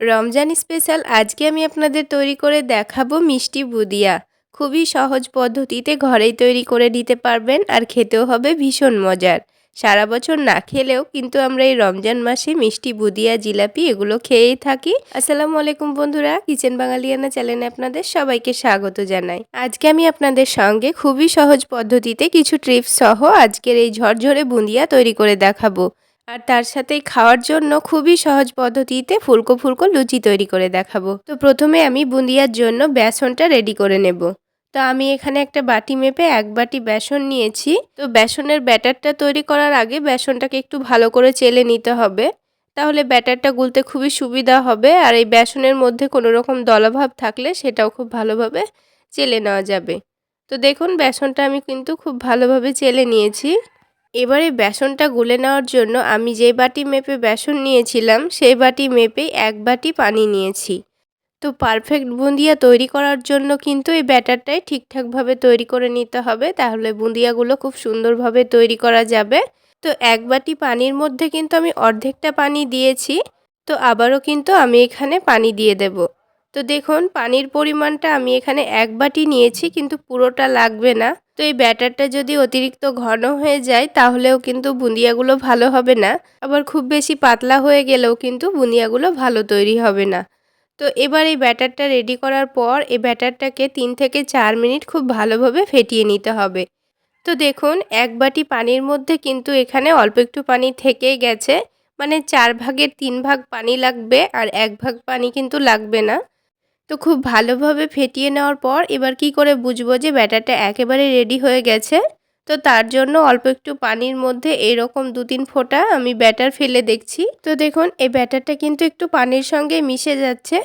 Ramzan special আজকে আমি আপনাদের তৈরি করে দেখাবো মিষ্টি বুদিয়া। খুবই সহজ পদ্ধতিতে ঘরেই তৈরি করে নিতে পারবেন আর খেতেও হবে ভীষণ মজার। সারা বছর না খেলেও কিন্তু আমরা এই রমজান মাসে মিষ্টি বুদিয়া, জিলাপি এগুলো খেয়েই থাকি। আসসালামু আলাইকুম বন্ধুরা, কিচেন বাঙালিয়ানা চ্যানেলে আপনাদের সবাইকে স্বাগত জানাই। আজকে আমি আপনাদের সঙ্গে খুবই সহজ পদ্ধতিতে কিছু ট্রিপস সহ আজকের এই ঝরঝরে বুন্দিয়া তৈরি করে দেখাবো। আর তার সাথে খাওয়ার জন্য খুবই সহজ পদ্ধতিতে ফুলকো ফুলকো লুচি তৈরি করে দেখাবো। তো প্রথমে আমি বুন্দিয়ার জন্য বেসনটা রেডি করে নেব। তো আমি এখানে একটা বাটি মেপে এক বাটি বেসন নিয়েছি। তো বেসনের ব্যাটারটা তৈরি করার আগে বেসনটাকে একটু ভালো করে চেলে নিতে হবে। তাহলে ব্যাটারটা গুলতে খুবই সুবিধা হবে আর এই বেসনের মধ্যে কোনো রকম দলাভাব থাকলে সেটাও খুব ভালোভাবে চেলে নেওয়া যাবে। তো দেখুন, বেসনটা আমি কিন্তু খুব ভালোভাবে চেলে নিয়েছি। এবারে বেসনটা গুলে নেওয়ার জন্য আমি যে বাটি মেপে বেসন নিয়েছিলাম, সেই বাটি মেপেই এক বাটি পানি নিয়েছি। তো পারফেক্ট বুঁদিয়া তৈরি করার জন্য কিন্তু এই ব্যাটারটাই ঠিকঠাকভাবে তৈরি করে নিতে হবে। তাহলে বুঁদিয়াগুলো খুব সুন্দরভাবে তৈরি করা যাবে। তো এক বাটি পানির মধ্যে কিন্তু আমি অর্ধেকটা পানি দিয়েছি। তো আবারও কিন্তু আমি এখানে পানি দিয়ে দেব। তো দেখুন, পানির পরিমাণটা আমি এখানে এক বাটি নিয়েছি, কিন্তু পুরোটা লাগবে না। তো এই ব্যাটারটা যদি অতিরিক্ত ঘন হয়ে যায়, তাহলেও কিন্তু বুঁদিয়াগুলো ভালো হবে না। আবার খুব বেশি পাতলা হয়ে গেলেও কিন্তু বুঁদিয়াগুলো ভালো তৈরি হবে না। তো এবার এই ব্যাটারটা রেডি করার পর, এই ব্যাটারটাকে তিন থেকে চার মিনিট খুব ভালোভাবে ফেটিয়ে নিতে হবে। তো দেখুন, এক বাটি পানির মধ্যে কিন্তু এখানে অল্প একটু পানি থেকেই গেছে। মানে চার ভাগের তিন ভাগ পানি লাগবে, আর এক ভাগ পানি কিন্তু লাগবে না। তো খুব ভালোভাবে ফেটিয়ে নেওয়ার পর এবার কি করে বুঝব যে ব্যাটারটা একেবারে রেডি হয়ে গেছে? তো তার জন্য অল্প একটু পানির মধ্যে এরকম দু তিন ফোঁটা আমি ব্যাটার ফেলে দেখছি। তো দেখুন, এই ব্যাটারটা কিন্তু একটু পানির সঙ্গে মিশে যাচ্ছে।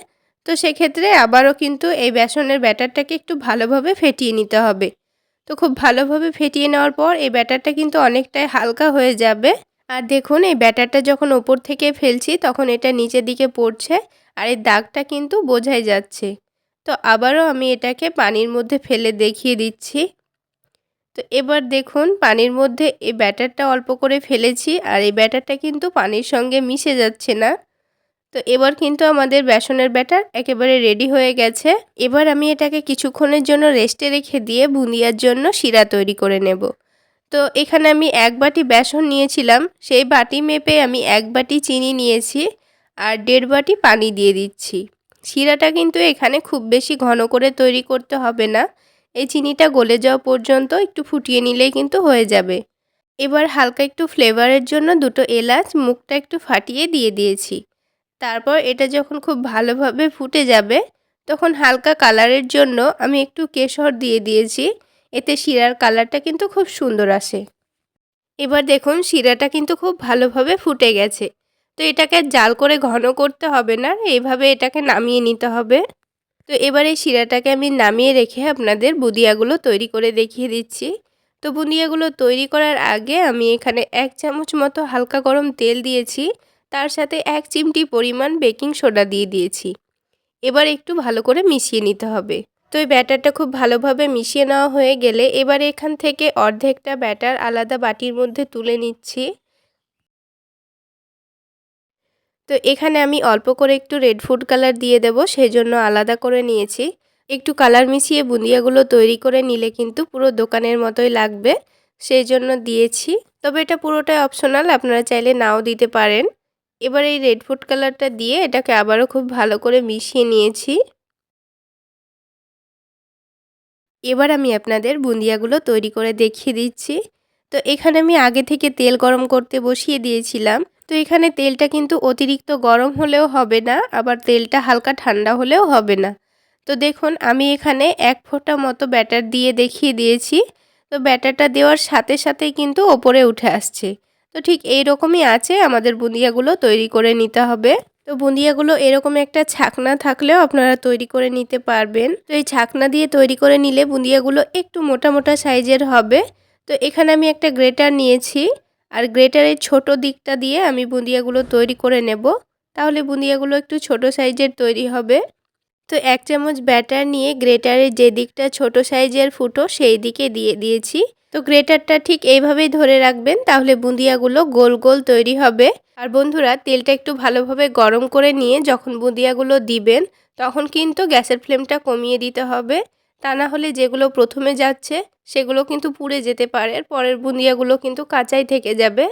তো সেক্ষেত্রে আবারও কিন্তু এই বেসনের ব্যাটারটাকে একটু ভালোভাবে ফেটিয়ে নিতে হবে। তো খুব ভালোভাবে ফেটিয়ে নেওয়ার পর এই ব্যাটারটা কিন্তু অনেকটাই হালকা হয়ে যাবে। আর দেখুন, এই ব্যাটারটা যখন ওপর থেকে ফেলছি, তখন এটা নিচের দিকে পড়ছে আর এই দাগটা কিন্তু বোঝাই যাচ্ছে। তো আবারও আমি এটাকে পানির মধ্যে ফেলে দেখিয়ে দিচ্ছি। তো এবার দেখুন, পানির মধ্যে এই ব্যাটারটা অল্প করে ফেলেছি আর এই ব্যাটারটা কিন্তু পানির সঙ্গে মিশে যাচ্ছে না। তো এবার কিন্তু আমাদের বেসনের ব্যাটার একেবারে রেডি হয়ে গেছে। এবার আমি এটাকে কিছুক্ষণের জন্য রেস্টে রেখে দিয়ে বুঁদিয়ার জন্য শিরা তৈরি করে নেব। তো এখানে আমি এক বাটি বেসন নিয়েছিলাম, সেই বাটি মেপে আমি এক বাটি চিনি নিয়েছি আর দেড় বাটি পানি দিয়ে দিচ্ছি। শিরাটা কিন্তু এখানে খুব বেশি ঘন করে তৈরি করতে হবে না, এই চিনিটা গলে যাওয়া পর্যন্ত একটু ফুটিয়ে নিলেই কিন্তু হয়ে যাবে। এবার হালকা একটু ফ্লেভারের জন্য দুটো এলাচ মুখটা একটু ফাটিয়ে দিয়ে দিয়েছি। তারপর এটা যখন খুব ভালোভাবে ফুটে যাবে, তখন হালকা কালারের জন্য আমি একটু কেশর দিয়ে দিয়েছি। এতে শিরার কালারটা কিন্তু খুব সুন্দর আসে। এবার দেখুন, শিরাটা কিন্তু খুব ভালোভাবে ফুটে গেছে। তো এটাকে জাল করে ঘন করতে হবে না, এইভাবে এটাকে নামিয়ে নিতে হবে। তো এবার এই শিরাটাকে আমি নামিয়ে রেখে আপনাদের বুদিয়াগুলো তৈরি করে দেখিয়ে দিচ্ছি। তো বুনিয়াগুলো তৈরি করার আগে আমি এখানে এক চামচ মতো হালকা গরম তেল দিয়েছি। তার সাথে এক চিমটি পরিমাণ বেকিং সোডা দিয়ে দিয়েছি। এবার একটু ভালো করে মিশিয়ে নিতে হবে। তো এই ব্যাটারটা খুব ভালোভাবে মিশিয়ে নেওয়া হয়ে গেলে এবার এখান থেকে অর্ধেকটা ব্যাটার আলাদা বাটির মধ্যে তুলে নিচ্ছি। তো এখানে আমি অল্প করে একটু রেড ফুড কালার দিয়ে দেব সেই জন্য আলাদা করে নিয়েছি। একটু কালার মিশিয়ে বুন্দিয়াগুলো তৈরি করে নিলে কিন্তু পুরো দোকানের মতোই লাগবে সেই জন্য দিয়েছি। তবে এটা পুরোটাই অপশনাল আপনারা চাইলে নাও দিতে পারেন। এবার এই রেড ফুড কালারটা দিয়ে এটাকে আবারও খুব ভালো করে মিশিয়ে নিয়েছি। এবার আমি আপনাদের বুন্দিয়াগুলো তৈরি করে দেখিয়ে দিচ্ছি। তো এখানে আমি আগে থেকে তেল গরম করতে বসিয়ে দিয়েছিলাম। তো এখানে তেলটা কিন্তু অতিরিক্ত গরম হলেও হবে না, আবার তেলটা হালকা ঠান্ডা হলেও হবে না। তো দেখুন, আমি এখানে এক ফোঁটা মতো ব্যাটার দিয়ে দেখিয়ে দিয়েছি। তো ব্যাটারটা দেওয়ার সাথে সাথেই কিন্তু ওপরে উঠে আসছে। তো ঠিক এই রকমই আছে, আমাদের বুন্দিয়াগুলো তৈরি করে নিতে হবে। তো বুঁদিয়াগুলো এরকম একটা ছাকনা থাকলেও আপনারা তৈরি করে নিতে পারবেন। তো এই ছাকনা দিয়ে তৈরি করে নিলে বুঁদিয়াগুলো একটু মোটা মোটা সাইজের হবে। তো এখানে আমি একটা গ্রেটার নিয়েছি আর গ্রেটারের ছোট দিকটা দিয়ে আমি বুঁদিয়াগুলো তৈরি করে নেব। তাহলে বুঁদিয়াগুলো একটু ছোট সাইজের তৈরি হবে। তো এক চামচ ব্যাটার নিয়ে গ্রেটারের যে দিকটা ছোট সাইজের ফুটো সেই দিকে দিয়ে দিয়েছি। তো গ্রেটারটা ঠিক এইভাবেই ধরে রাখবেন, তাহলে বুঁদিয়াগুলো গোল গোল তৈরি হবে। আর বন্ধুরা, তেলটা একটু ভালোভাবে গরম করে নিয়ে যখন বুঁদিয়াগুলো দিবেন, তখন কিন্তু গ্যাসের ফ্লেমটা কমিয়ে দিতে হবে। তা না হলে যেগুলো প্রথমে যাচ্ছে, সেগুলো কিন্তু পুড়ে যেতে পারে। পরের বুঁদিয়াগুলো কিন্তু কাঁচাই থেকে যাবে।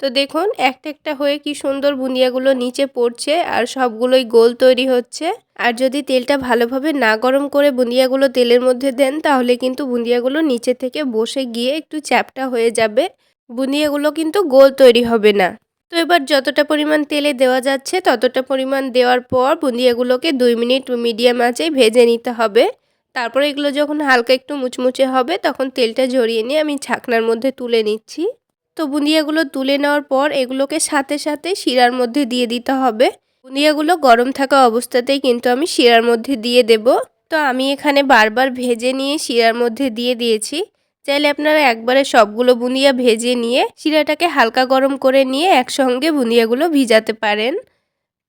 তো দেখুন, একটা একটা হয়ে কি সুন্দর বুঁদিয়াগুলো নিচে পড়ছে আর সবগুলোই গোল তৈরি হচ্ছে। আর যদি তেলটা ভালোভাবে না গরম করে বুঁদিয়াগুলো তেলের মধ্যে দেন, তাহলে কিন্তু বুঁদিয়াগুলো নিচে থেকে বসে গিয়ে একটু চ্যাপটা হয়ে যাবে। বুঁদিয়াগুলো কিন্তু গোল তৈরি হবে না। তো এবার যতটা পরিমাণ তেলে দেওয়া যাচ্ছে, ততটা পরিমাণ দেওয়ার পর বুঁদিয়াগুলোকে দুই মিনিট মিডিয়াম আঁচে ভেজে নিতে হবে। তারপর এগুলো যখন হালকা একটু মুচমুচে হবে, তখন তেলটা ঝরিয়ে নিয়ে আমি ছাকনার মধ্যে তুলে নিচ্ছি। তো বুঁদিয়াগুলো তুলে নেওয়ার পর এগুলোকে সাথে সাথে শিরার মধ্যে দিয়ে দিতে হবে। বুঁদিয়াগুলো গরম থাকা অবস্থাতেই কিন্তু আমি শিরার মধ্যে দিয়ে দেব। তো আমি এখানে বারবার ভেজে নিয়ে শিরার মধ্যে দিয়ে দিয়েছি। চাইলে আপনারা একবারে সবগুলো বুনিয়া ভেজে নিয়ে শিরাটাকে হালকা গরম করে নিয়ে একসঙ্গে বুনিয়াগুলো ভিজাতে পারেন।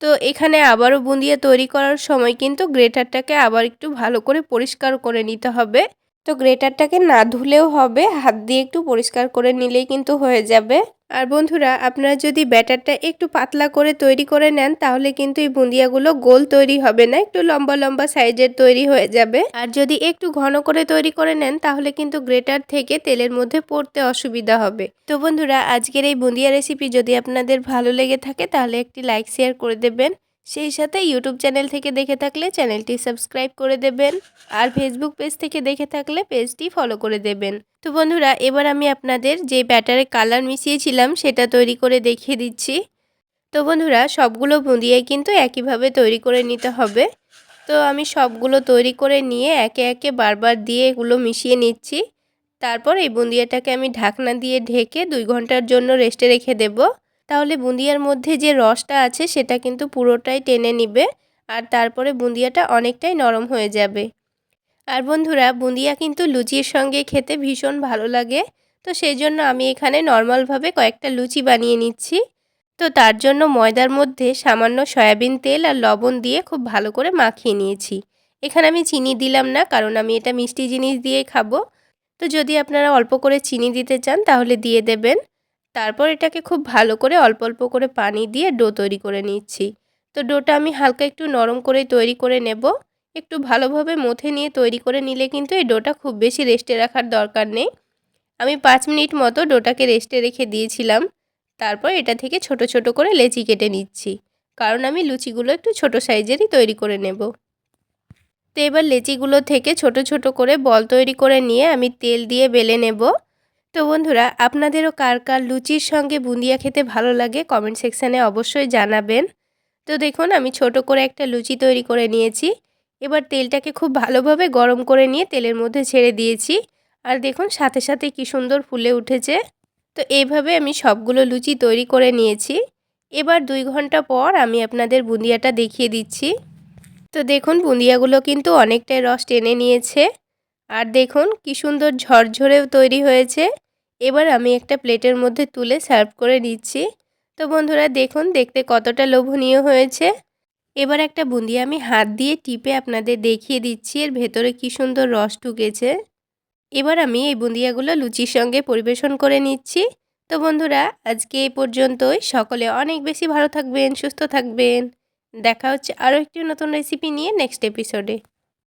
তো এখানে আবারও বুঁদিয়া তৈরি করার সময় কিন্তু গ্রেটারটাকে আবার একটু ভালো করে পরিষ্কার করে নিতে হবে। তো গ্রেটারটাকে না ধুলেও হবে, হাত দিয়ে একটু পরিষ্কার করে নিলেই কিন্তু হয়ে যাবে। আর বন্ধুরা, আপনারা যদি ব্যাটারটা একটু পাতলা করে তৈরি করে নেন, তাহলে কিন্তু এই বুন্দিয়াগুলো গোল তৈরি হবে না, একটু লম্বা লম্বা সাইজের তৈরি হয়ে যাবে। আর যদি একটু ঘন করে তৈরি করে নেন, তাহলে কিন্তু গ্রেটার থেকে তেলের মধ্যে পড়তে অসুবিধা হবে। তো বন্ধুরা, আজকের এই বুন্দিয়া রেসিপি যদি আপনাদের ভালো লেগে থাকে, তাহলে একটি লাইক, শেয়ার করে দেবেন। সেই সাথে ইউটিউব চ্যানেল থেকে দেখে থাকলে চ্যানেলটি সাবস্ক্রাইব করে দেবেন আর ফেসবুক পেজ থেকে দেখে থাকলে পেজটি ফলো করে দেবেন। তো বন্ধুরা, এবার আমি আপনাদের যে ব্যাটারে কালার মিশিয়েছিলাম সেটা তৈরি করে দেখিয়ে দিচ্ছি। তো বন্ধুরা, সবগুলো বুঁদিয়াই কিন্তু একইভাবে তৈরি করে নিতে হবে। তো আমি সবগুলো তৈরি করে নিয়ে একে একে বারবার দিয়ে এগুলো মিশিয়ে নিচ্ছি। তারপর এই বুঁদিয়াটাকে আমি ঢাকনা দিয়ে ঢেকে দুই ঘণ্টার জন্য রেস্টে রেখে দেবো। তাহলে বুঁদিয়ার মধ্যে যে রসটা আছে সেটা কিন্তু পুরোটাই টেনে নিবে আর তারপরে বুঁদিয়াটা অনেকটাই নরম হয়ে যাবে। আর বন্ধুরা বুঁদিয়া কিন্তু লুচির সঙ্গে খেতে ভীষণ ভালো লাগে। তো সেই জন্য আমি এখানে নর্মালভাবে কয়েকটা লুচি বানিয়ে নিচ্ছি। তো তার জন্য ময়দার মধ্যে সামান্য সয়াবিন তেল আর লবণ দিয়ে খুব ভালো করে মাখিয়ে নিয়েছি। এখানে আমি চিনি দিলাম না, কারণ আমি এটা মিষ্টি জিনিস দিয়ে খাব। তো যদি আপনারা অল্প করে চিনি দিতে চান, তাহলে দিয়ে দেবেন। তারপর এটাকে খুব ভালো করে অল্প অল্প করে পানি দিয়ে ডো তৈরি করে নিচ্ছি। তো ডোটা আমি হালকা একটু নরম করে তৈরি করে নেব। একটু ভালোভাবে মথে নিয়ে তৈরি করে নিলে কিন্তু এই ডোটা খুব বেশি রেস্টে রাখার দরকার নেই। আমি পাঁচ মিনিট মতো ডোটাকে রেস্টে রেখে দিয়েছিলাম। তারপর এটা থেকে ছোট ছোট করে লেচি কেটে নিচ্ছি। কারণ আমি লুচিগুলো একটু ছোট সাইজেরই তৈরি করে নেব। তো এবার লেচিগুলো থেকে ছোট ছোট করে বল তৈরি করে নিয়ে আমি তেল দিয়ে বেলে নেব। তো বন্ধুরা, আপনাদেরও কার কার লুচির সঙ্গে বুন্দিয়া খেতে ভালো লাগে কমেন্ট সেকশানে অবশ্যই জানাবেন। তো দেখুন, আমি ছোট করে একটা লুচি তৈরি করে নিয়েছি। এবার তেলটাকে খুব ভালোভাবে গরম করে নিয়ে তেলের মধ্যে ছেড়ে দিয়েছি। আর দেখুন, সাথে সাথে কি সুন্দর ফুলে উঠেছে। তো এইভাবে আমি সবগুলো লুচি তৈরি করে নিয়েছি। এবার দুই ঘণ্টা পর আমি আপনাদের বুন্দিয়াটা দেখিয়ে দিচ্ছি। তো দেখুন, বুন্দিয়াগুলো কিন্তু অনেকটাই রস টেনে নিয়েছে। আর দেখুন কি সুন্দর ঝরঝরেও তৈরি হয়েছে। এবার আমি একটা প্লেটের মধ্যে তুলে সার্ভ করে নিচ্ছি। তো বন্ধুরা, দেখুন, দেখতে কতটা লোভনীয় হয়েছে। এবার একটা বুন্দিয়া আমি হাত দিয়ে টিপে আপনাদের দেখিয়ে দিচ্ছি এর ভেতরে কি সুন্দর রস ঢুকেছে। এবার আমি এই বুন্দিয়াগুলো লুচির সঙ্গে পরিবেশন করে নিচ্ছি। তো বন্ধুরা, আজকে এই পর্যন্তই। সকলে অনেক বেশি ভালো থাকবেন, সুস্থ থাকবেন। দেখা হচ্ছে আরও একটি নতুন রেসিপি নিয়ে নেক্সট এপিসোডে